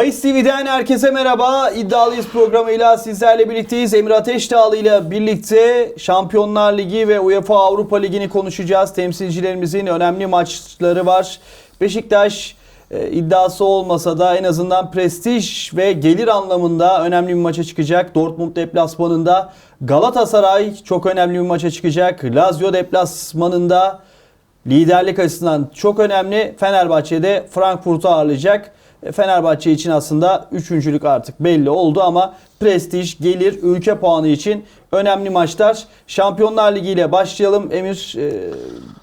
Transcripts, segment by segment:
Bayis TV'den herkese merhaba. İddialıyız programıyla sizlerle birlikteyiz. Emir Ateşdağlı ile birlikte Şampiyonlar Ligi ve UEFA Avrupa Ligi'ni konuşacağız. Temsilcilerimizin önemli maçları var. Beşiktaş e, iddiası olmasa da en azından prestij ve gelir anlamında önemli bir maça çıkacak. Dortmund deplasmanında Galatasaray çok önemli bir maça çıkacak. Lazio deplasmanında liderlik açısından çok önemli. Fenerbahçe'de Frankfurt'u ağırlayacak. E, Fenerbahçe için aslında üçüncülük artık belli oldu ama prestij, gelir, ülke puanı için önemli maçlar. Şampiyonlar Ligi ile başlayalım. Emir e,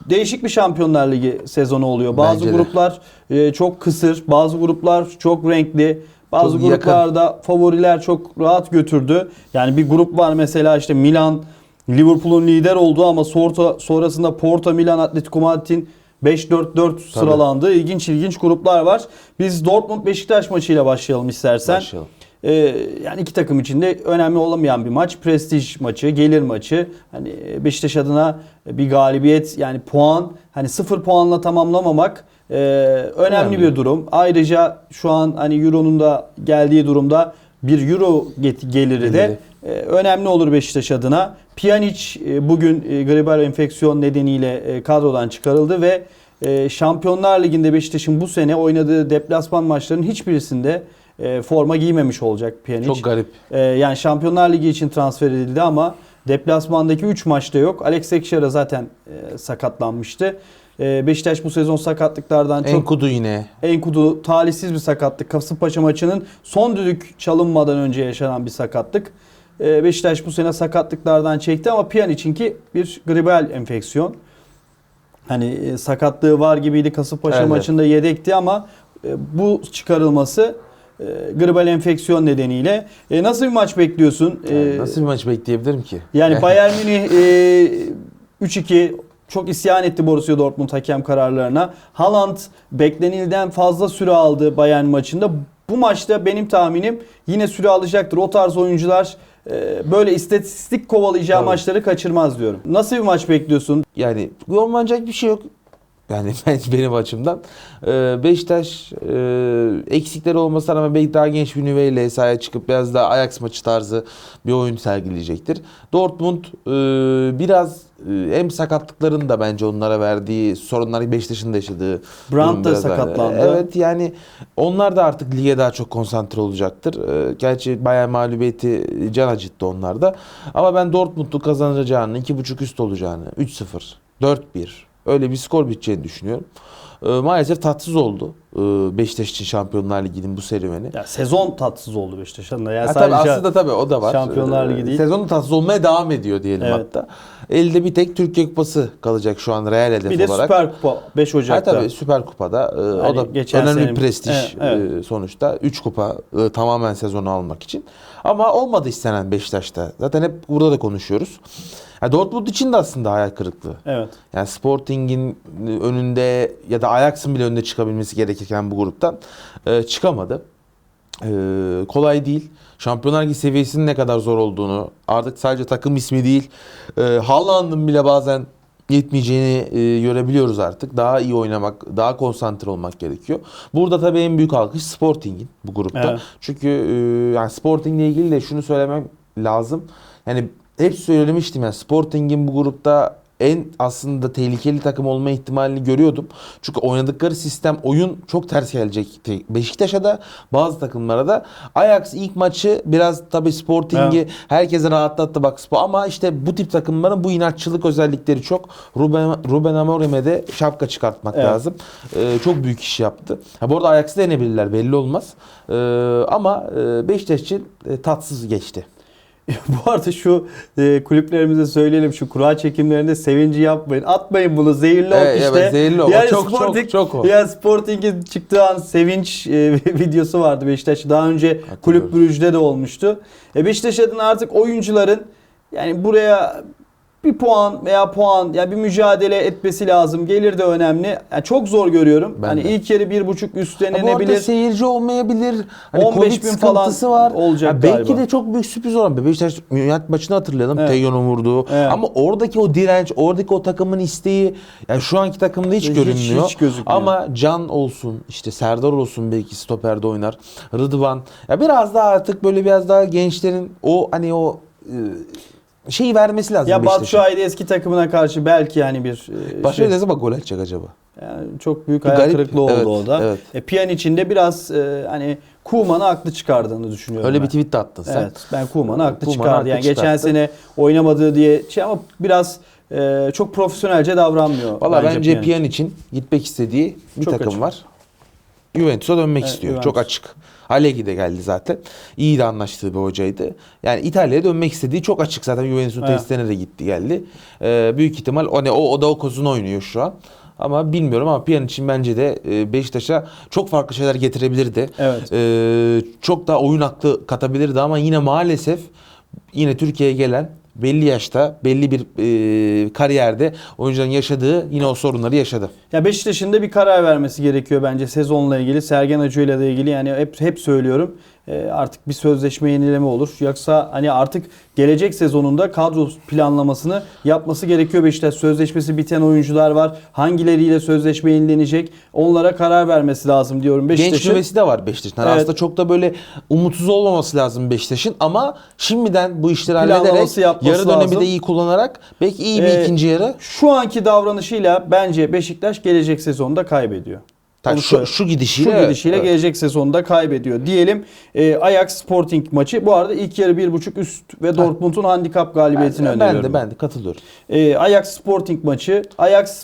değişik bir Şampiyonlar Ligi sezonu oluyor. Bazı Bence gruplar e, çok kısır, bazı gruplar çok renkli. Bazı Çok yakın. gruplarda favoriler çok rahat götürdü. Yani bir grup var mesela işte Milan Liverpool'un lider olduğu ama sonra, sonrasında Porto, Milan, Atletico Madrid'in 5-4-4 sıralandığı ilginç ilginç gruplar var. Biz Dortmund Beşiktaş maçıyla başlayalım istersen. Başlayalım. Ee, yani iki takım için de önemli olamayan bir maç. Prestij maçı, gelir maçı. Hani Beşiktaş adına bir galibiyet yani puan hani sıfır puanla tamamlamamak e, önemli, Önemli. bir durum. Ayrıca şu an hani Euro'nun da geldiği durumda bir Euro get- geliri de Geliri. e, önemli olur Beşiktaş adına. Pjanic e, bugün e, gribal enfeksiyon nedeniyle e, kadrodan çıkarıldı ve e, Şampiyonlar Ligi'nde Beşiktaş'ın bu sene oynadığı deplasman maçlarının hiçbirisinde e, forma giymemiş olacak Pjanic. Çok garip. E, yani Şampiyonlar Ligi için transfer edildi ama deplasmandaki 3 maçta yok. Alex Tekşar'a zaten e, sakatlanmıştı. E, Beşiktaş bu sezon sakatlıklardan çok Enkudu yine. Enkudu talihsiz bir sakatlık. Kasımpaşa maçının son düdük çalınmadan önce yaşanan bir sakatlık. Ee, Beşiktaş bu sene sakatlıklardan çekti ama Pjanic'inki bir gribal enfeksiyon. Hani e, sakatlığı var gibiydi Kasımpaşa Evet. maçında yedekti ama e, bu çıkarılması e, gribal enfeksiyon nedeniyle. E, nasıl bir maç bekliyorsun? E, Nasıl bir maç bekleyebilirim ki? yani Bayern Münih e, 3-2 çok isyan etti Borussia Dortmund hakem kararlarına. Haaland beklenilden fazla süre aldı Bayern maçında. Bu maçta benim tahminim yine süre alacaktır. O tarz oyuncular e, böyle istatistik kovalayacağı Tabii. maçları kaçırmaz diyorum. Nasıl bir maç bekliyorsun? Yani yorumlanacak bir şey yok. Yani ben benim açımdan. Ee, Beşiktaş e, eksikleri olmasına rağmen belki daha genç bir nüveyle sahaya çıkıp biraz daha Ajax maçı tarzı bir oyun sergileyecektir. Dortmund e, biraz e, hem sakatlıkların da bence onlara verdiği sorunları Beşiktaş'ın da yaşadığı Brandt da biraz daha- sakatlandı. Evet yani onlar da artık lige daha çok konsantre olacaktır. Ee, Gerçi Bayern mağlubiyeti can acıttı onlarda. Ama ben Dortmund'u kazanacağını, 2.5 üst olacağını, 3-0, 4-1 öyle bir skor biteceğini düşünüyorum. Ee, maalesef tatsız oldu ee, Beşiktaş için Şampiyonlar Ligi'nin bu serüveni. Ya sezon tatsız oldu Beşiktaş'ın da. Yani Ha, tabii aslında tabii o da var. Şampiyonlar Ligi Ee, değil. Sezonu tatsız olmaya devam ediyor diyelim Evet. hatta. Elde bir tek Türkiye Kupası kalacak şu an Real hedef bir de olarak. Süper Kupa 5 Ha, Ocak'ta. tabii Süper Kupa'da e, o Hani da geçen önemli bir prestij Evet, evet. e, sonuçta. 3 kupa e, tamamen sezonu almak için. Ama olmadı istenen Beşiktaş'ta. Zaten hep burada da konuşuyoruz. Ya Dortmund için de aslında hayal kırıklığı. Evet. Yani Sporting'in önünde ya da Ajax'ın bile önünde çıkabilmesi gerekirken bu gruptan e, çıkamadı. E, kolay değil. Şampiyonlar Ligi seviyesinin ne kadar zor olduğunu artık sadece takım ismi değil e, Haaland'ın bile bazen yetmeyeceğini e, görebiliyoruz artık. Daha iyi oynamak, daha konsantre olmak gerekiyor. Burada tabii en büyük alkış Sporting'in bu grupta. Evet. Çünkü e, yani Sporting'le ilgili de şunu söylemem lazım. Yani hep söylemiştim ya Sporting'in bu grupta en aslında tehlikeli takım olma ihtimalini görüyordum. Çünkü oynadıkları sistem oyun çok ters gelecekti. Beşiktaş'a da bazı takımlara da Ajax ilk maçı biraz tabii Sporting'i herkese rahatlattı bak Spor ama işte bu tip takımların bu inatçılık özellikleri çok. Ruben, Ruben Amorim'e de şapka çıkartmak Evet. lazım. Ee, çok büyük iş yaptı. Ha, bu arada Ajax'ı denebilirler belli olmaz. Ee, ama e, Beşiktaş için e, tatsız geçti. Bu arada şu e, kulüplerimize söyleyelim şu kura çekimlerinde sevinci yapmayın. Atmayın bunu zehirli ok Evet, işte. evet, zehirli ok. O çok, çok, çok o. Ya Sporting'in çıktığı an sevinç e, videosu vardı Beşiktaş. Daha önce Kulüp Brüj'de de olmuştu. E, Beşiktaş adına artık oyuncuların yani buraya bir puan veya puan ya bir mücadele etmesi lazım. Gelir de önemli. Yani çok zor görüyorum. Ben hani de. ilk yarı bir buçuk orada üstlenebilir. seyirci olmayabilir. Hani 15 Covid bin falan var. olacak Ya belki galiba. de çok büyük sürpriz olan. Beşiktaş United maçını hatırlayalım. Evet. Teyon'un vurduğu. Evet. Ama oradaki o direnç, oradaki o takımın isteği yani şu anki takımda hiç, Hiç- görünmüyor. hiç gözükmüyor. Ama Can olsun, işte Serdar olsun belki stoperde oynar. Rıdvan. Ya biraz daha artık böyle biraz daha gençlerin o hani o e, şeyi vermesi lazım Ya. Batshuayi de eski takımına karşı belki yani bir e, Başka şey- ne zaman gol atacak acaba? yani çok büyük hayal garip, kırıklığı oldu evet, orada. evet. E, Pjanic'in de biraz e, hani Kuman'ı haklı çıkardığını düşünüyorum. Öyle ben. bir tweet de attın sen. Evet ben Kuman'ı haklı Koeman'ı çıkardı. haklı Yani geçen çıkarttı. sene oynamadığı diye şey ama biraz e, çok profesyonelce davranmıyor. Valla bence Pjanic. Pjanic'in gitmek istediği bir Çok takım açık. var. Juventus'a dönmek Evet, istiyor. Juventus. Çok açık. Allegri de geldi zaten. İyi de anlaştığı bir hocaydı. Yani İtalya'ya dönmek istediği çok açık. Zaten Juventus'un Evet. testlerine de gitti geldi. Ee, büyük ihtimal o, o da o kozunu oynuyor şu an. Ama bilmiyorum ama Pjanic'in bence de e, Beşiktaş'a çok farklı şeyler getirebilirdi. Evet. Ee, çok daha oyun aklı katabilirdi ama yine maalesef yine Türkiye'ye gelen belli yaşta, belli bir e, kariyerde oyuncuların yaşadığı yine o sorunları yaşadı. Ya Beşiktaş'ın da bir karar vermesi gerekiyor bence sezonla ilgili. Sergen Hoca ile ilgili yani hep hep söylüyorum. E, artık bir sözleşme yenileme olur. Yoksa hani artık gelecek sezonunda kadro planlamasını yapması gerekiyor Beşiktaş. Sözleşmesi biten oyuncular var. Hangileriyle sözleşme yenilenecek? Onlara karar vermesi lazım diyorum Genç Beşiktaş'ın. nüvesi de var Beşiktaş'ın. Yani Evet. Aslında çok da böyle umutsuz olmaması lazım Beşiktaş'ın ama şimdiden bu işleri hallederek yarı dönemi lazım. de iyi kullanarak belki iyi bir Ee, ikinci yarı. Şu anki davranışıyla bence Beşiktaş gelecek sezonda kaybediyor. Onu şu, şu gidişiyle. Şu gidişiyle evet. gelecek sezonda kaybediyor. Diyelim e, Ajax Sporting maçı. Bu arada ilk yarı 1.5 üst ve Dortmund'un handikap galibiyetini ben, ben öneriyorum. de ben de katılıyorum. E, Ajax Sporting maçı. Ajax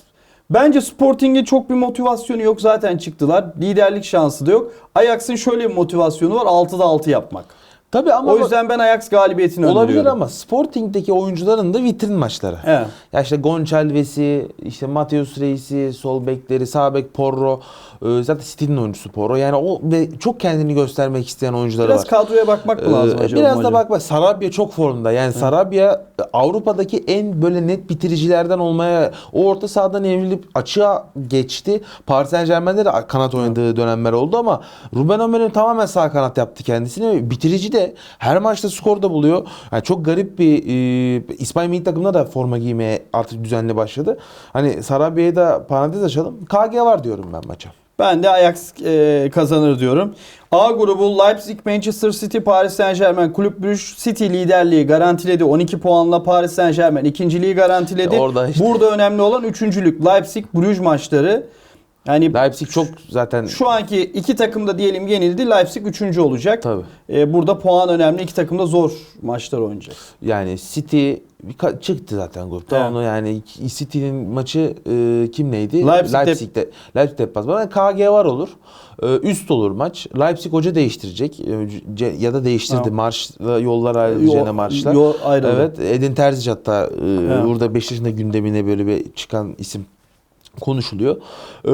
Bence Sporting'e çok bir motivasyonu yok. Zaten çıktılar. Liderlik şansı da yok. Ajax'ın şöyle bir motivasyonu var. 6'da 6 yapmak. Tabii ama o yüzden ben Ajax galibiyetini olabilir ama Sporting'deki oyuncuların da vitrin maçları. Evet. Ya işte Gonçalves'i, işte Mateus Reis'i, sol bekleri, sağ bek Porro, e, zaten City'nin oyuncusu Porro. Yani o ve çok kendini göstermek isteyen oyuncuları Biraz var. kadroya bakmak mı lazım Ee, acaba? Biraz da maça? bak bak Sarabia çok formda. Yani Sarabia Avrupa'daki en böyle net bitiricilerden olmaya o orta sahadan evrilip açığa geçti. Paris Saint Germain'de de kanat oynadığı dönemler oldu ama Ruben Amorim tamamen sağ kanat yaptı kendisini. Bitirici de her maçta skor da buluyor. Yani çok garip bir e, İspanya milli takımına da forma giymeye artık düzenli başladı. Hani Sarabia'ya da parantez açalım. KG var diyorum ben maça. Ben de Ajax e, kazanır diyorum. A grubu Leipzig, Manchester City, Paris Saint Germain, Kulüp Brugge City liderliği garantiledi. 12 puanla Paris Saint Germain ikinciliği garantiledi. Orada işte- Burada önemli olan üçüncülük. Leipzig, Bruges maçları. Yani Leipzig çok zaten şu anki iki takım da diyelim yenildi. Leipzig üçüncü olacak. tabii. E, burada puan önemli. İki takım da zor maçlar oynayacak. Yani City çıktı zaten grupta. Evet. Onu yani City'nin maçı e, kim neydi? Leipzig Leipzig'te. Leipzig deplasmanı. KG var olur. E, üst olur maç. Leipzig hoca değiştirecek. E, ya da değiştirdi. Evet. Marşla yollar ayrılacağına Yol- marşla. yol ayrıldı. Evet. Edin Terzic hatta e, Evet. burada Beşiktaş'ın da gündemine böyle bir çıkan isim konuşuluyor. Ee,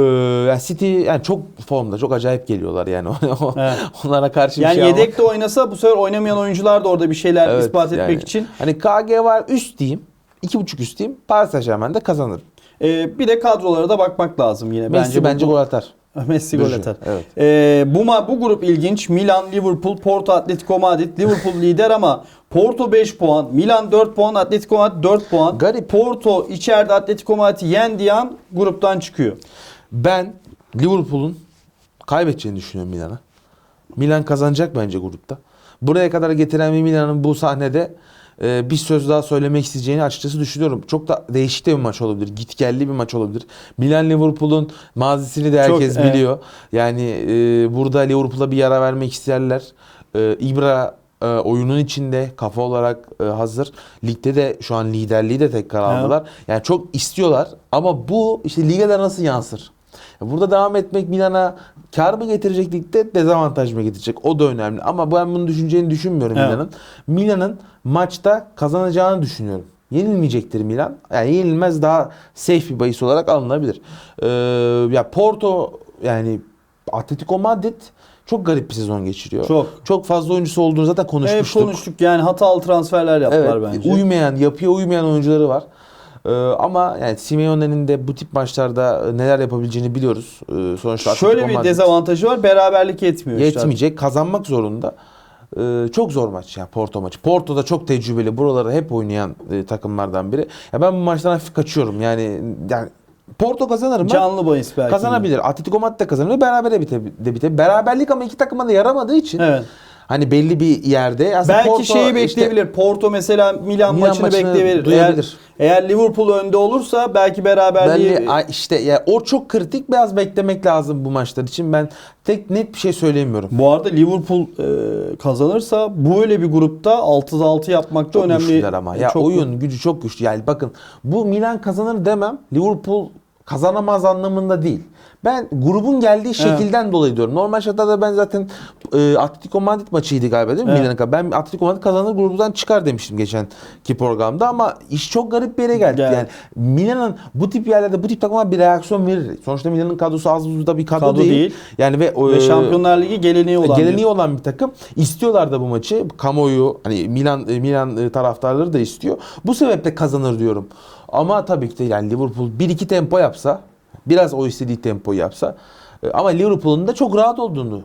yani City yani çok formda, çok acayip geliyorlar yani. Evet. Onlara karşı bir Yani şey almak- yedek de oynasa bu sefer oynamayan oyuncular da orada bir şeyler Evet, ispat etmek yani. için. Hani KG var üst diyeyim. iki buçuk üst diyeyim. Paris Saint Germain de kazanır. E, bir de kadrolara da bakmak lazım yine. Messi bence, bu- gol atar. Messi gol atar. evet. Ee, bu bu grup ilginç. Milan, Liverpool, Porto, Atletico Madrid. Liverpool lider ama Porto 5 puan, Milan 4 puan, Atletico Madrid 4 puan. Garip. Porto içeride Atletico Madrid'i yendiği an gruptan çıkıyor. Ben Liverpool'un kaybedeceğini düşünüyorum Milan'a. Milan kazanacak bence grupta. Buraya kadar getiren bir Milan'ın bu sahnede bir söz daha söylemek isteyeceğini açıkçası düşünüyorum. Çok da değişik de bir maç olabilir. Gitgelli bir maç olabilir. Milan Liverpool'un mazisini de herkes Çok, evet. biliyor. Yani e, burada Liverpool'a bir yara vermek isterler. E, Ibra e, oyunun içinde kafa olarak e, hazır. Ligde de şu an liderliği de tekrar Evet. aldılar. Yani çok istiyorlar ama bu işte lige de nasıl yansır? Burada devam etmek Milan'a kar mı getirecek ligde dezavantaj mı getirecek? O da önemli. Ama ben bunu düşüneceğini düşünmüyorum Evet. Milan'ın. Milan'ın maçta kazanacağını düşünüyorum. Yenilmeyecektir Milan. Yani yenilmez daha safe bir bahis olarak alınabilir. Ee, ya Porto yani Atletico Madrid çok garip bir sezon geçiriyor. Çok. Çok fazla oyuncusu olduğunu zaten konuşmuştuk. konuştuk yani hatalı transferler yaptılar Evet, bence. uymayan, yapıya uymayan oyuncuları var. Ee, ama yani Simeone'nin de bu tip maçlarda neler yapabileceğini biliyoruz. Ee, sonuçta Şöyle Atletico bir Madrid dezavantajı var. Beraberlik yetmiyor. işte. yetmeyecek, kazanmak zorunda. Ee, çok zor maç ya Porto maçı. Porto da çok tecrübeli. Buraları hep oynayan e, takımlardan biri. Ya ben bu maçtan hafif kaçıyorum. Yani yani Porto kazanır mı? Canlı bahis belki. Kazanabilir. Atletico Madrid de kazanır. Berabere bite, de bite. Beraberlik ama iki takıma da yaramadığı için Evet. Hani belli bir yerde aslında Belki Porto şeyi işte- bekleyebilir. Porto mesela Milan, Milan maçını, maçını bekleyebilir. duyabilir. Eğer, eğer Liverpool önde olursa belki beraberliği Belli, işte ya o çok kritik biraz beklemek lazım bu maçlar için. Ben tek net bir şey söyleyemiyorum. Bu arada Liverpool e, kazanırsa böyle bir grupta 6'da 6 yapmak da Çok önemli. güçlüler ama. Ya Çok- oyun gücü çok güçlü. Yani bakın bu Milan kazanır demem. Liverpool kazanamaz anlamında değil. Ben grubun geldiği şekilden dolayı diyorum. Normal şartlarda ben zaten e, Atletico Madrid maçıydı galiba değil mi? Evet. Milan'ın kadar. Ben Atletico Madrid kazanır grubundan çıkar demiştim geçenki programda ama iş çok garip bir yere geldi. Geldi. Yani Milan'ın bu tip yerlerde bu tip takımlar bir reaksiyon verir. Sonuçta Milan'ın kadrosu az buzda bir kadro, Kadro değil. değil. Yani ve, ve e, Şampiyonlar Ligi geleneği olan geleneği bir- olan bir takım. İstiyorlar da bu maçı. Kamuoyu hani Milan e, Milan e, taraftarları da istiyor. Bu sebeple kazanır diyorum. Ama tabii ki de yani Liverpool 1-2 tempo yapsa, biraz o istediği tempoyu yapsa e, ama Liverpool'un da çok rahat olduğunu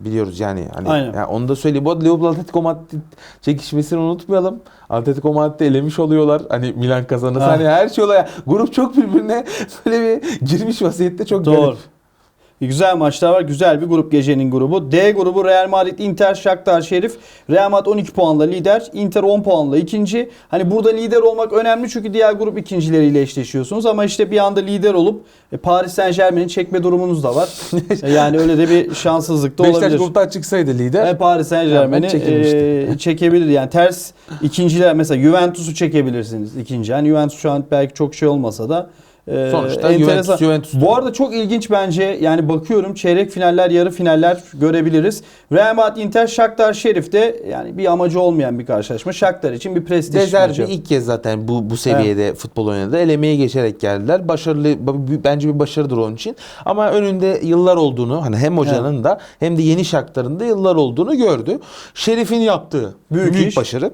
biliyoruz yani. Hani Aynen. yani onu da söyleyeyim. Bu arada Liverpool Atletico Madrid çekişmesini unutmayalım. Atletico Madrid'i elemiş oluyorlar. Hani Milan kazanırsa Ah. hani her şey oluyor. Grup çok birbirine böyle bir girmiş vaziyette çok Doğru. garip. Güzel maçlar var. Güzel bir grup gecenin grubu. D grubu Real Madrid, Inter, Shakhtar, Şerif. Real Madrid 12 puanla lider. Inter 10 puanla ikinci. Hani burada lider olmak önemli çünkü diğer grup ikincileriyle eşleşiyorsunuz. Ama işte bir anda lider olup e, Paris Saint Germain'i çekme durumunuz da var. E, yani öyle de bir şanssızlık da Beşiktaş olabilir. gruptan çıksaydı lider. E, Paris Saint Germain'i e, çekebilir. Yani ters ikinciler mesela Juventus'u çekebilirsiniz ikinci. Yani Juventus şu an belki çok şey olmasa da e, Sonuçta enteresan. Juventus, Juventus. Bu arada çok ilginç bence yani bakıyorum çeyrek finaller yarı finaller görebiliriz. Real Madrid Inter Shakhtar Şerif de yani bir amacı olmayan bir karşılaşma. Shakhtar için bir prestij Dezerbi maçı. ilk kez zaten bu bu seviyede futbol oynadı. Elemeye geçerek geldiler. Başarılı bence bir başarıdır onun için. Ama önünde yıllar olduğunu hani hem hocanın da hem de yeni şartlarında yıllar olduğunu gördü. Şerif'in yaptığı Büyük büyük, iş. başarı.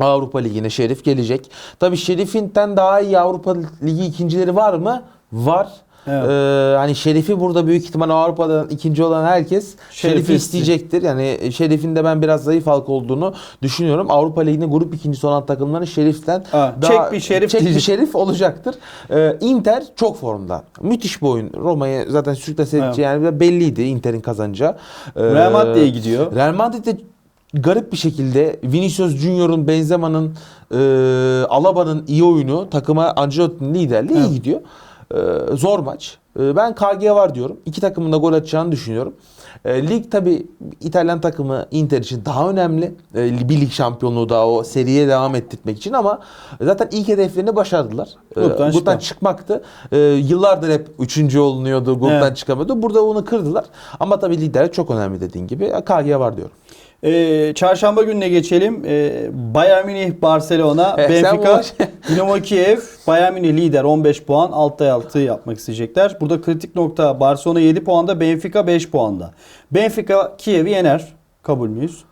Avrupa Ligi'ne Şerif gelecek. Tabii Şerif'inden daha iyi Avrupa Ligi ikincileri var mı? Var. Evet. Ee, hani Şerif'i burada büyük ihtimal Avrupa'dan ikinci olan herkes Şerif'i Şerif'i isteyecektir. Yani Şerif'in de ben biraz zayıf halka olduğunu düşünüyorum. Avrupa Ligi'nde grup ikincisi olan takımların Şerif'ten Ha, daha çek bir Şerif çek bir. Şerif olacaktır. Ee, Inter çok formda. Müthiş bir oyun. Roma'yı zaten sürekli seyredeceği yani belliydi Inter'in kazanacağı. Ee, Real Madrid'e gidiyor. Real Madrid'de garip bir şekilde Vinicius Junior'un, Benzema'nın, e, Alaba'nın iyi oyunu takıma Ancelotti'nin liderliği Evet. iyi gidiyor. E, zor maç. E, ben KG var diyorum. İki takımın da gol atacağını düşünüyorum. E, lig tabi İtalyan takımı Inter için daha önemli. E, bir lig şampiyonluğu daha o seriye devam ettirmek için ama zaten ilk hedeflerini başardılar. E, Gruptan gruptan çıkmak. çıkmaktı. E, yıllardır hep üçüncü olunuyordu. Gruptan Evet. çıkamıyordu. Burada onu kırdılar. Ama tabii lider çok önemli dediğin gibi. KG var diyorum. Ee, çarşamba gününe geçelim. Ee, Bayern Münih, Barcelona, bu Benfica, Dinamo Kiev. Bayern Münih lider 15 puan. Altta altı yapmak isteyecekler. Burada kritik nokta Barcelona 7 puanda, Benfica 5 puanda. Benfica Kiev'i yener. Kabul müyüz?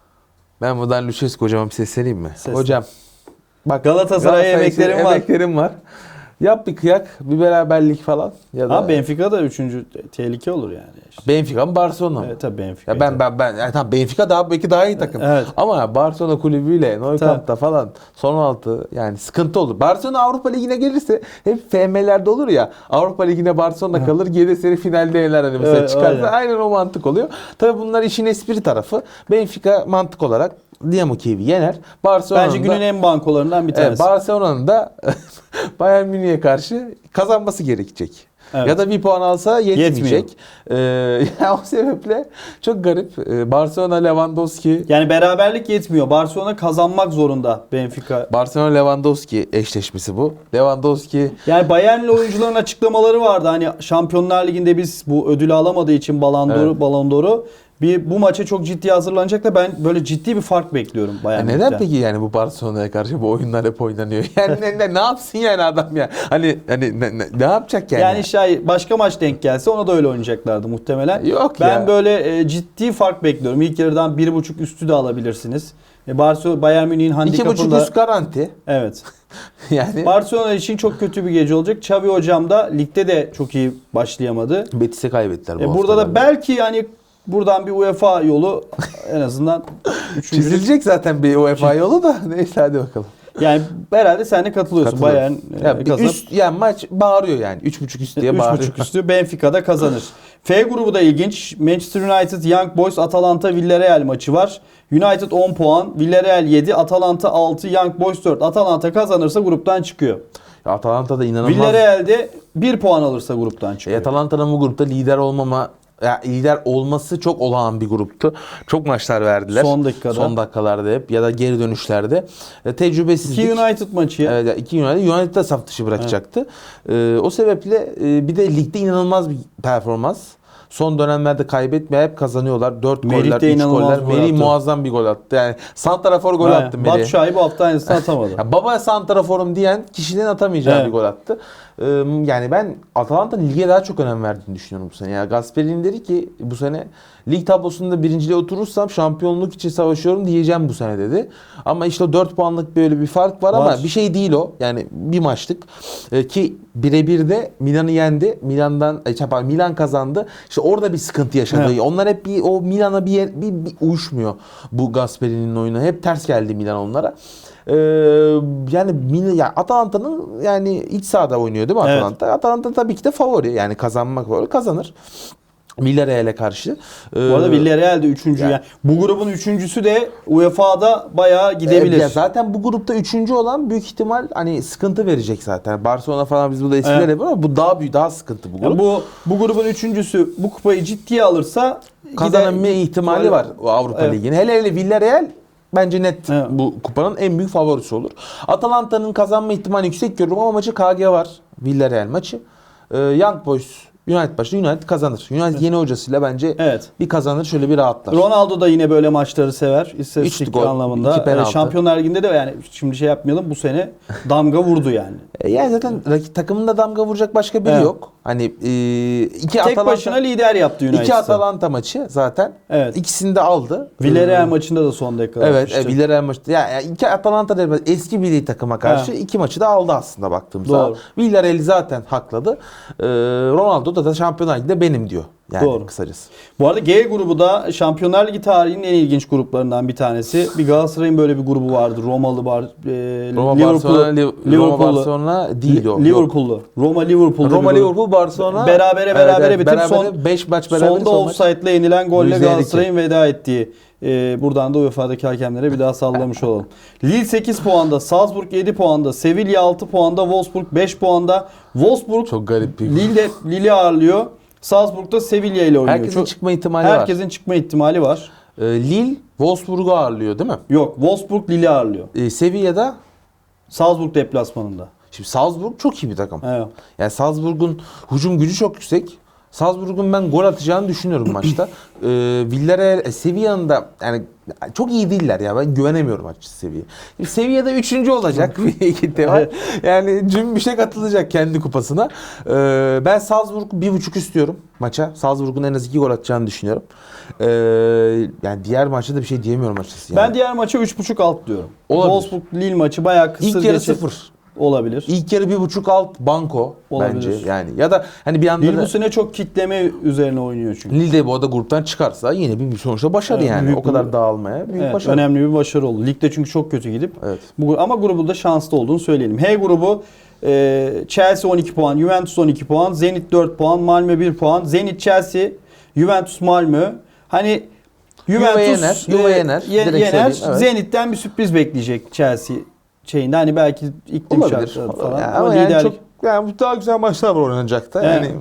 Ben buradan Lucescu hocama bir sesleneyim mi? Seslen. Hocam. Bak Galatasaray'a Galatasaray emeklerim var. Emeklerim var. Yap bir kıyak, bir beraberlik falan. Ya da Ha Benfica da 3. tehlike olur yani. Benfica mı Barcelona mı? Evet tabii Benfica. Ya ben ben ben yani tamam Benfica daha belki daha iyi takım. Evet. Ama Barcelona kulübüyle Nou Camp'ta falan son altı yani sıkıntı olur. Barcelona Avrupa Ligi'ne gelirse hep FM'lerde olur ya. Avrupa Ligi'ne Barcelona kalır, geri seni finalde yener hani mesela Evet, çıkarsa aynen. aynen. o mantık oluyor. Tabii bunlar işin espri tarafı. Benfica mantık olarak Dinamo Kiev'i yener. Barcelona'nın Bence da- günün en bankolarından bir tanesi. Barcelona'nın da Bayern Münih'e karşı kazanması gerekecek. Evet. Ya da bir puan alsa yetmeyecek. Yetmiyor. Ee, ya o sebeple çok garip. Ee, Barcelona Lewandowski Yani beraberlik yetmiyor. Barcelona kazanmak zorunda Benfica. Barcelona Lewandowski eşleşmesi bu. Lewandowski Yani Bayern'le oyuncuların açıklamaları vardı. Hani Şampiyonlar Ligi'nde biz bu ödülü alamadığı için Ballon d'Or'u, Evet. Ballon d'Or'u bir bu maça çok ciddi hazırlanacak da ben böyle ciddi bir fark bekliyorum Bayern neden peki yani bu Barcelona'ya karşı bu oyunlar hep oynanıyor? Yani ne, ne, ne yapsın yani adam ya? Hani hani ne, ne, ne yapacak yani? Yani şey başka maç denk gelse ona da öyle oynayacaklardı muhtemelen. Yok ben ya. böyle e, ciddi fark bekliyorum. İlk yarıdan 1.5 üstü de alabilirsiniz. E, Barcelona Bayern Münih'in handikapında üst garanti. Evet. Yani Barcelona için çok kötü bir gece olacak. Xavi hocam da ligde de çok iyi başlayamadı. Betis'e kaybettiler bu E, burada da belki yani buradan bir UEFA yolu en azından üçüncülük. Çizilecek zaten bir UEFA yolu da. Neyse hadi bakalım. Yani herhalde sen de katılıyorsun. Bayern e, Ya bir kazanıp üst yani maç bağırıyor yani. Üç buçuk üst diye bağırıyor. 3.5 üstü Benfica'da kazanır. F grubu da ilginç. Manchester United, Young Boys, Atalanta, Villarreal maçı var. United 10 puan, Villarreal 7, Atalanta 6, Young Boys 4. Atalanta kazanırsa gruptan çıkıyor. Ya Atalanta da inanılmaz. Villarreal de 1 puan alırsa gruptan E, çıkıyor. Atalanta'nın bu grupta lider olmama ya lider olması çok olağan bir gruptu. Çok maçlar verdiler. Son dakikada. Son dakikalarda hep ya da geri dönüşlerde. E, tecrübesizlik. 2 United maçı. ya. Evet, iki United. United da saf dışı bırakacaktı. E, o sebeple e, bir de ligde inanılmaz bir performans. Son dönemlerde kaybetmeye hep kazanıyorlar. 4 Merih goller, de 3 inanılmaz goller. gol muazzam bir gol attı. Yani santrafor gol Ha, attı Melih. Batu Şahin bu hafta aynısını atamadı. Ya baba santraforum diyen kişinin atamayacağı Evet. bir gol attı. Yani ben Atalanta'nın lige daha çok önem verdiğini düşünüyorum bu sene. Ya Gasperini dedi ki bu sene lig tablosunda birinciliğe oturursam şampiyonluk için savaşıyorum diyeceğim bu sene dedi. Ama işte o 4 puanlık böyle bir fark var, Var. ama bir şey değil o. Yani bir maçlık. Ee, ki birebir de Milan'ı yendi. Milan'dan e, Milan kazandı. İşte orada bir sıkıntı yaşadı. Evet. Onlar hep bir o Milan'a bir, yer- bir, bir uyuşmuyor bu Gasperini'nin oyunu. Hep ters geldi Milan onlara. Ee, yani Mil- ya Atalanta'nın yani iç sahada oynuyor değil mi Evet. Atalanta? Atalanta tabii ki de favori. Yani kazanmak favori kazanır. Villarreal'e karşı. Ee, Bu arada Villarreal de 3. Yani. yani- bu grubun üçüncüsü de UEFA'da bayağı gidebilir. Evet, ya zaten bu grupta üçüncü olan büyük ihtimal hani sıkıntı verecek zaten. Barcelona falan biz burada eskiler Evet. ama bu daha büyük daha sıkıntı bu grup. bu bu grubun üçüncüsü bu kupayı ciddiye alırsa Kazanma ihtimali var Avrupa Evet. Ligi'nin. Hele hele Villarreal bence net Evet. bu kupanın en büyük favorisi olur. Atalanta'nın kazanma ihtimali yüksek görüyorum ama maçı KG var. Villarreal maçı. Ee, Young Boys United başlıyor. United kazanır. United yeni hocasıyla bence Evet. bir kazanır şöyle bir rahatlar. Ronaldo da yine böyle maçları sever. İstatistik gol, anlamında. Ee, Şampiyonlar Ligi'nde de yani şimdi şey yapmayalım bu sene damga vurdu yani. E, yani zaten rakip takımında damga vuracak başka biri Evet. yok. Hani e, iki Tek Atalanta başına lider yaptı United'ı. iki Atalanta maçı zaten. Evet. İkisini de aldı. Villarreal Ee, maçında da son dakika Evet, e. Villarreal maçı. Ya, ya iki Atalanta değil, eski milli takıma karşı Ha. iki maçı da aldı aslında baktığımızda. Doğru. Villarreal'i zaten hakladı. Ee, Ronaldo da, da Şampiyonlar Ligi'nde benim diyor. Yani Doğru. kısacası. Bu arada G grubu da Şampiyonlar Ligi tarihinin en ilginç gruplarından bir tanesi. Bir Galatasaray'ın böyle bir grubu vardı. Romalı var. E, Roma Liverpool'lu- Barcelona, Liv- Roma Barcelona değil o. Yok. Liverpool'lu. Roma Liverpool'lu. Roma. Liverpool Barcelona Berabere berabere bitip son 5 maç beraber Sonda offside'le yenilen golle. Galatasaray'ın veda ettiği. e, buradan da UEFA'daki hakemlere bir daha sallamış olalım. Lille 8 puanda, Salzburg 7 puanda, Sevilla 6 puanda, Wolfsburg 5 puanda. Wolfsburg Çok garip bir Lille Lille'i ağırlıyor. Salzburg'da Sevilla ile oynuyor. Herkesin Çok- çıkma ihtimali herkesin çıkma ihtimali var. var. Ee, Lille Wolfsburg'u ağırlıyor değil mi? Yok, Wolfsburg Lille'i ağırlıyor. Ee, Sevilla'da Salzburg deplasmanında. şimdi Salzburg çok iyi bir takım. Evet. Yani Salzburg'un hücum gücü çok yüksek. Salzburg'un ben gol atacağını düşünüyorum maçta. Ee, Villarreal, e, Sevilla'nın da yani çok iyi değiller ya. Ben güvenemiyorum açıkçası Sevilla. Sevilla'da üçüncü olacak bir ihtimal. Yani Cümbüş'e katılacak kendi kupasına. Ee, ben Salzburg bir buçuk istiyorum maça. Salzburg'un en az iki gol atacağını düşünüyorum. Ee, yani diğer maçta da bir şey diyemiyorum açıkçası. Ben Yani. diğer maça 3.5 alt diyorum. Olabilir. Wolfsburg Lille maçı bayağı kısır İlk yarı geçe- sıfır. Olabilir. İlk yarı bir buçuk alt banko Olabilir. bence yani. Ya da hani bir anda Lille bu sene çok kitleme üzerine oynuyor çünkü. Lille de bu arada gruptan çıkarsa yine bir sonuçta başarı Evet, yani. büyük o kadar bir- dağılmaya büyük Evet, başarı. önemli bir başarı oldu. Ligde çünkü çok kötü gidip. Evet. Bu, ama grubu da şanslı olduğunu söyleyelim. H grubu e, Chelsea 12 puan, Juventus 12 puan, Zenit 4 puan, Malmö 1 puan. Zenit Chelsea, Juventus Malmö. Hani Juventus yener, Juve e, yener. yener. evet. Zenit'ten bir sürpriz bekleyecek Chelsea şeyinde. Hani belki iklim Olabilir. şartları falan. Yani ama ama yani liderlik çok yani daha güzel maçlar var oynanacak da. Evet. Yani,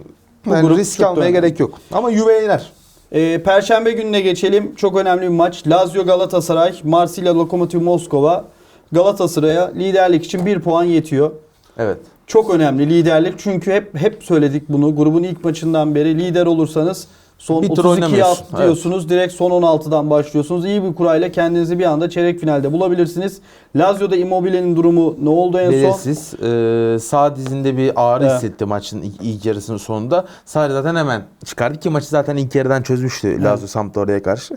Bu yani risk almaya önemli. gerek yok. Ama Juve yener. Ee, Perşembe gününe geçelim. Çok önemli bir maç. Lazio Galatasaray, Marsilya Lokomotiv Moskova. Galatasaray'a liderlik için bir puan yetiyor. Evet. Çok önemli liderlik çünkü hep hep söyledik bunu. Grubun ilk maçından beri lider olursanız Son Bir tur 32'ye oynamıyorsun. atlıyorsunuz. Direkt son 16'dan başlıyorsunuz. İyi bir kurayla kendinizi bir anda çeyrek finalde bulabilirsiniz. Lazio'da Immobile'nin durumu ne oldu en son? Belirsiz. Ee, sağ dizinde bir ağrı Evet. hissetti maçın ilk, ilk yarısının sonunda. Sarri zaten hemen çıkardı ki maçı zaten ilk yarıdan çözmüştü Lazio Sampdoria'ya karşı.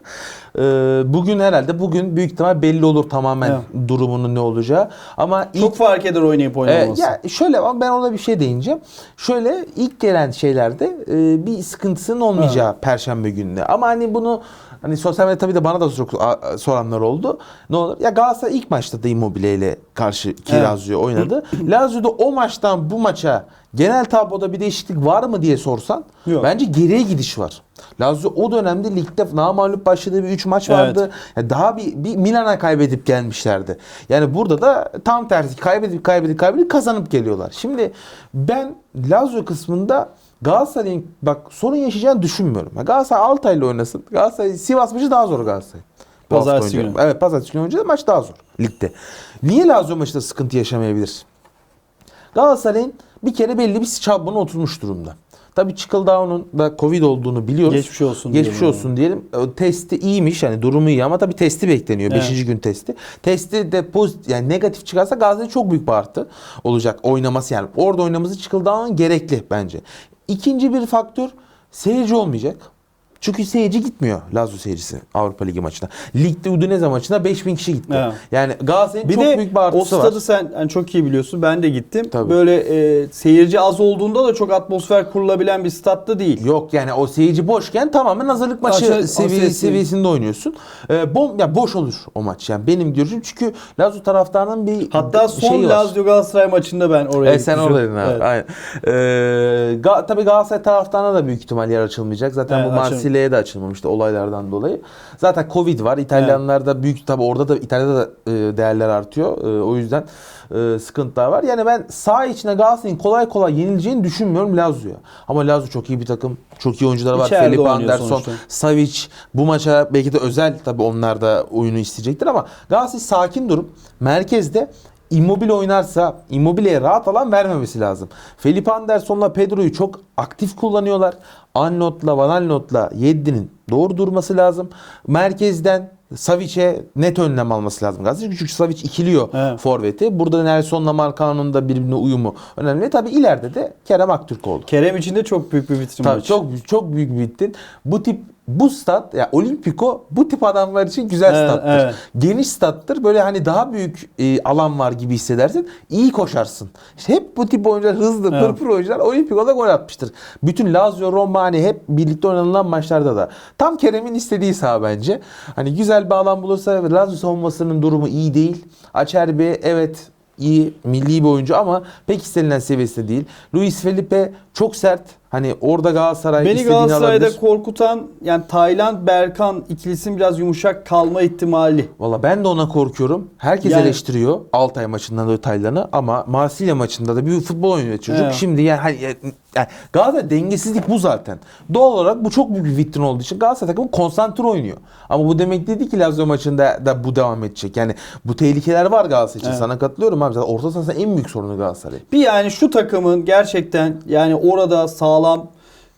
Ee, bugün herhalde bugün büyük ihtimal belli olur tamamen durumunun ne olacağı. Ama ilk Çok fark eder oynayıp ee, oynamaması. ya şöyle ben ona bir şey değineceğim. Şöyle ilk gelen şeylerde e, bir sıkıntısının olmayacağı perşembe gününe. Ama hani bunu hani sosyal medyada tabii de bana da çok soranlar oldu. Ne olur? Ya Galatasaray ilk maçta da Immobile ile karşı ki Evet. Lazio oynadı. Lazio'da o maçtan bu maça genel tabloda bir değişiklik var mı diye sorsan Yok. bence geriye gidiş var. Lazio o dönemde ligde namağlup başladığı bir 3 maç vardı. Ya daha bir, bir Milan'a kaybedip gelmişlerdi. Yani burada da tam tersi kaybedip kaybedip kaybedip kazanıp geliyorlar. Şimdi ben Lazio kısmında Galatasaray'ın bak sorun yaşayacağını düşünmüyorum. Galatasaray Altay'la oynasın. Galatasaray Sivas maçı daha zor Galatasaray. Pazartesi günü. Evet pazartesi günü oynayacak maç daha zor ligde. Niye Lazio maçında sıkıntı yaşamayabilir? Galatasaray'ın bir kere belli bir şablonu oturmuş durumda. Tabii Çıkıldağ'ın da Covid olduğunu biliyoruz. Geçmiş olsun Geçmiş diyelim olsun diyelim. Testi iyiymiş yani durumu iyi ama tabii testi bekleniyor. Evet. 5. gün testi. Testi de pozitif yani negatif çıkarsa Galatasaray çok büyük bir artı olacak oynaması yani. Orada oynaması Çıkıldağ'ın gerekli bence. İkinci bir faktör seyirci olmayacak. Çünkü seyirci gitmiyor Lazio seyircisi Avrupa Ligi maçına. Ligde Udinese maçına 5000 kişi gitti. Evet. Yani Galatasaray'ın Bir çok de büyük bir o artısı var. stadı sen yani çok iyi biliyorsun. Ben de gittim. Tabii. Böyle e, seyirci az olduğunda da çok atmosfer kurulabilen bir statta değil. Yok yani o seyirci boşken tamamen hazırlık maçı Açı- seviye, seviyesinde oynuyorsun. Ee, bom ya boş olur o maç yani benim görüşüm çünkü Lazio taraftarının bir Hatta son şeyi var. Lazio Galatasaray maçında ben oraya Evet, sen oradaydın abi. Evet. Aynen. Ee, Ga- tabii Galatasaray taraftarına da büyük ihtimal yer açılmayacak. Zaten Evet, bu açılmıyor. Marsilya'ya da açılmamıştı olaylardan dolayı. Zaten Covid var. İtalyanlar da büyük tabii orada da İtalya'da da e, değerler artıyor. E, o yüzden e, sıkıntılar var. Yani ben sağ içine Galatasaray'ın kolay kolay yenileceğini düşünmüyorum Lazio'ya. Ama Lazio çok iyi bir takım. Çok iyi oyuncular var. İçeride Felipe Anderson, sonuçta. Savic bu maça belki de özel tabii onlar da oyunu isteyecektir ama Galatasaray sakin durup merkezde Immobile oynarsa Immobile'ye rahat alan vermemesi lazım. Felipe Anderson'la Pedro'yu çok aktif kullanıyorlar. Annot'la Van Annot'la Yedlin'in doğru durması lazım. Merkezden Savic'e net önlem alması lazım Galatasaray. Çünkü Savic ikiliyor Evet. forveti. Burada Nelson'la Marcano'nun da birbirine uyumu önemli. Tabii ileride de Kerem Aktürkoğlu. Kerem için de çok büyük bir vitrin Tabii çok çok büyük bir vitrin. Bu tip bu stat ya Olimpiko bu tip adamlar için güzel Evet, stattır. evet. Geniş stattır. Böyle hani daha büyük e, alan var gibi hissedersin. İyi koşarsın. İşte hep bu tip oyuncular hızlı, Evet. pırpır oyuncular Olimpiko'da gol atmıştır. Bütün Lazio, Roma hani hep birlikte oynanılan maçlarda da. Tam Kerem'in istediği saha bence. Hani güzel bir alan bulursa Lazio savunmasının durumu iyi değil. Acerbi evet iyi milli bir oyuncu ama pek istenilen seviyesinde değil. Luis Felipe çok sert. Hani orada Galatasaray Beni istediğini Galatasaray'da alabilir. korkutan yani Tayland Berkan ikilisinin biraz yumuşak kalma ihtimali. Valla ben de ona korkuyorum. Herkes Yani- eleştiriyor Altay maçından da Taylan'ı ama Marsilya maçında da bir futbol oynuyor çocuk. Evet. Şimdi yani, hani, yani Galatasaray dengesizlik bu zaten. Doğal olarak bu çok büyük bir vitrin olduğu için Galatasaray takımı konsantre oynuyor. Ama bu demek değil ki Lazio maçında da bu devam edecek. Yani bu tehlikeler var Galatasaray için. Evet. Sana katılıyorum abi. Zaten orta sahasının en büyük sorunu Galatasaray. Bir yani şu takımın gerçekten yani orada sağlam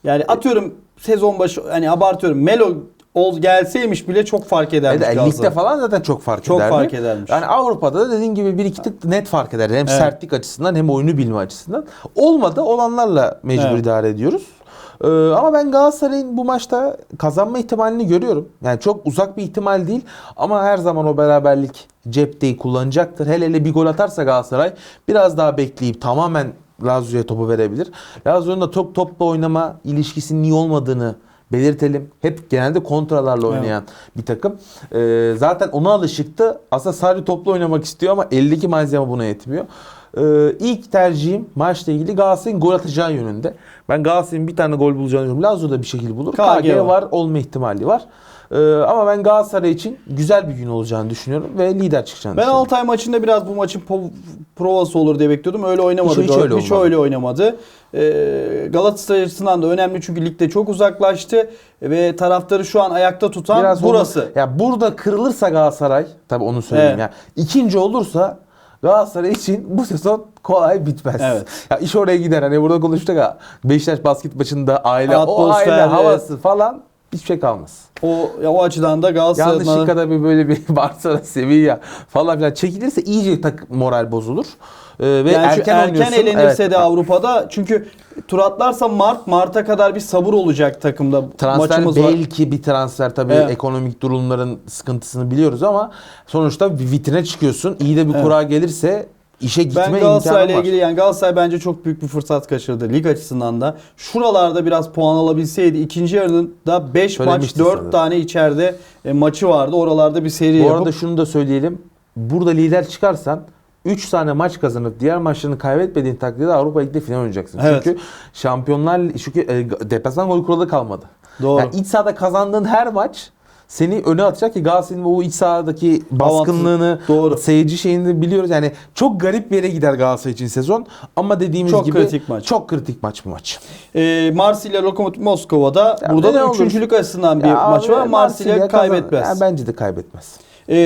yani atıyorum sezon başı hani abartıyorum Melo ol gelseymiş bile çok fark edermiş Evet, ligde falan zaten çok fark Çok ederdi. fark edermiş. Yani Avrupa'da da dediğin gibi bir iki tık net fark eder. Hem Evet. sertlik açısından hem oyunu bilme açısından. Olmadı olanlarla mecbur Evet. idare ediyoruz. Ee, ama ben Galatasaray'ın bu maçta kazanma ihtimalini görüyorum. Yani çok uzak bir ihtimal değil ama her zaman o beraberlik cepteyi kullanacaktır. Hele hele bir gol atarsa Galatasaray biraz daha bekleyip tamamen Lazio'ya topu verebilir. Lazio'nun da top topla oynama ilişkisinin iyi olmadığını belirtelim. Hep genelde kontralarla oynayan bir takım. Ee, zaten ona alışıktı. Aslında sadece toplu oynamak istiyor ama eldeki malzeme buna yetmiyor. Ee, ilk tercihim maçla ilgili Galatasaray'ın gol atacağı yönünde. Ben Galatasaray'ın bir tane gol bulacağını düşünüyorum. Lazio da bir şekilde bulur. KG KG, var. var. olma ihtimali var. Ee, ama ben Galatasaray için güzel bir gün olacağını düşünüyorum ve lider çıkacağını Ben düşünüyorum. Altay maçında biraz bu maçın po- provası olur diye bekliyordum. Öyle oynamadı. Hiç- hiç öyle hiç olmadı. öyle oynamadı. Ee, Galatasaray açısından da önemli çünkü ligde çok uzaklaştı ve taraftarı şu an ayakta tutan Biraz burası. onu- ya burada kırılırsa Galatasaray tabii onu söyleyeyim Evet. ya. İkinci olursa Galatasaray için bu sezon kolay bitmez. Evet. Ya iş oraya gider. Hani burada konuştuk ya. Beşiktaş basket maçında aile, o Atmosfer, aile evet. havası falan hiçbir şey kalmaz. O ya o açıdan da Galatasaray'ın Yanlışlıkla da bir böyle bir Barcelona, Sevilla falan filan çekilirse iyice tak moral bozulur. Ee, ve yani erken, erken, elenirse Evet. de Avrupa'da çünkü tur atlarsa Mart Mart'a kadar bir sabır olacak takımda. Transfer Maçımız var. belki bir transfer tabii Evet. ekonomik durumların sıkıntısını biliyoruz ama sonuçta bir vitrine çıkıyorsun. İyi de bir Evet. kura gelirse işe gitme Ben imkanı Galatasaray'la var. ilgili yani Galatasaray bence çok büyük bir fırsat kaçırdı lig açısından da. Şuralarda biraz puan alabilseydi ikinci yarının da 5 maç Söylemiştin 4 sanırım. tane içeride e, maçı vardı. Oralarda bir seri Bu yapıp arada şunu da söyleyelim. Burada lider çıkarsan 3 tane maç kazanıp diğer maçlarını kaybetmediğin takdirde Avrupa Ligi'de final oynayacaksın. Evet. Çünkü şampiyonlar çünkü e, deplasman gol kuralı kalmadı. Doğru. Yani iç sahada kazandığın her maç seni öne atacak ki Galatasaray'ın o iç sahadaki baskınlığını, Doğru. seyirci şeyini biliyoruz. Yani çok garip bir yere gider Galatasaray için sezon. Ama dediğimiz Çok gibi kritik maç. çok kritik maç bu maç. e, Marsilya Lokomotiv Moskova'da Ya burada da olur? üçüncülük açısından bir Ya maç abi, var. Marsilya kaybetmez. Yani bence de kaybetmez. E,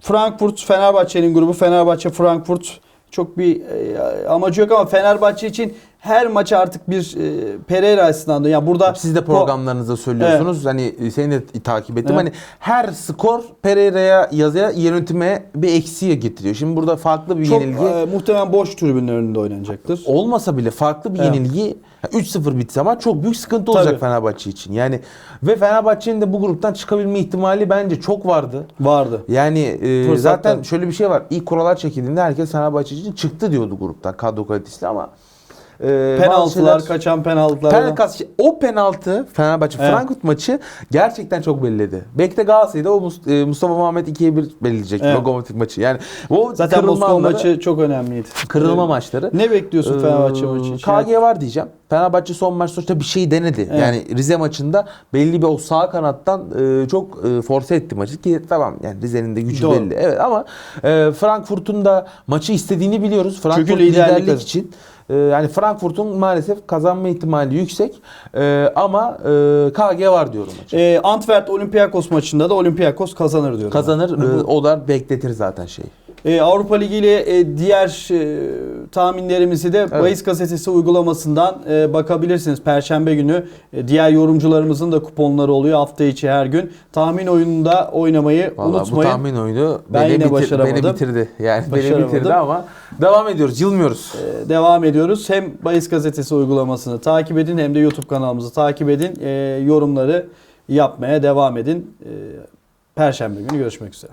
Frankfurt Fenerbahçe'nin grubu Fenerbahçe Frankfurt çok bir e, amacı yok ama Fenerbahçe için her maç artık bir e, Pereira açısından da yani burada Siz de programlarınızda söylüyorsunuz. Hani seni de takip ettim. Evet. Hani her skor Pereira'ya yazıya yönetime bir eksiğe getiriyor. Şimdi burada farklı bir çok yenilgi e, muhtemelen boş tribünler önünde oynanacaktır. olmasa bile farklı bir Evet. yenilgi 3-0 bitse ama çok büyük sıkıntı olacak Tabii. Fenerbahçe için. Yani ve Fenerbahçe'nin de bu gruptan çıkabilme ihtimali bence çok vardı. Vardı. Yani e, zaten şöyle bir şey var. İlk kurallar çekildiğinde herkes Fenerbahçe için çıktı diyordu gruptan kadro kalitesiyle ama e, bazı Penaltılar, şeyler- kaçan penaltılar. Penaltı, o penaltı Fenerbahçe Evet. Frankfurt maçı gerçekten çok belledi. Belki de Galatasaray'da o e, Mustafa Muhammed 2'ye 1 belirleyecek Evet. lokomotif maçı. Yani o Zaten Moskova maçı çok önemliydi. kırılma Ee, maçları. Ne bekliyorsun Fenerbahçe Ee, maçı için? KG var diyeceğim. Fenerbahçe son maç sonuçta bir şey denedi. Evet. Yani Rize maçında belli bir o sağ kanattan e, çok e, force etti maçı ki tamam yani Rize'nin de gücü Doğru. belli. Evet ama e, Frankfurt'un da maçı istediğini biliyoruz. Frankfurt Çünkü liderlik liderlik, için. E, yani Frankfurt'un maalesef kazanma ihtimali yüksek. E, ama e, KG var diyorum maçı. Ee, Antwerp Olympiakos maçında da Olympiakos kazanır diyorum. Kazanır. e, o da bekletir zaten şeyi. Ee, Avrupa Ligi ile e, diğer e, tahminlerimizi de Bayis Gazetesi uygulamasından e, bakabilirsiniz. Perşembe günü e, diğer yorumcularımızın da kuponları oluyor hafta içi her gün. Tahmin oyununda oynamayı Vallahi unutmayın. bu tahmin oyunu Ben beni, yine bitir- başaramadım. beni bitirdi. Yani beni bitirdi ama devam ediyoruz. Yılmıyoruz. Ee, devam ediyoruz. Hem Bayis Gazetesi uygulamasını takip edin hem de YouTube kanalımızı takip edin. Ee, yorumları yapmaya devam edin. Ee, Perşembe günü görüşmek üzere.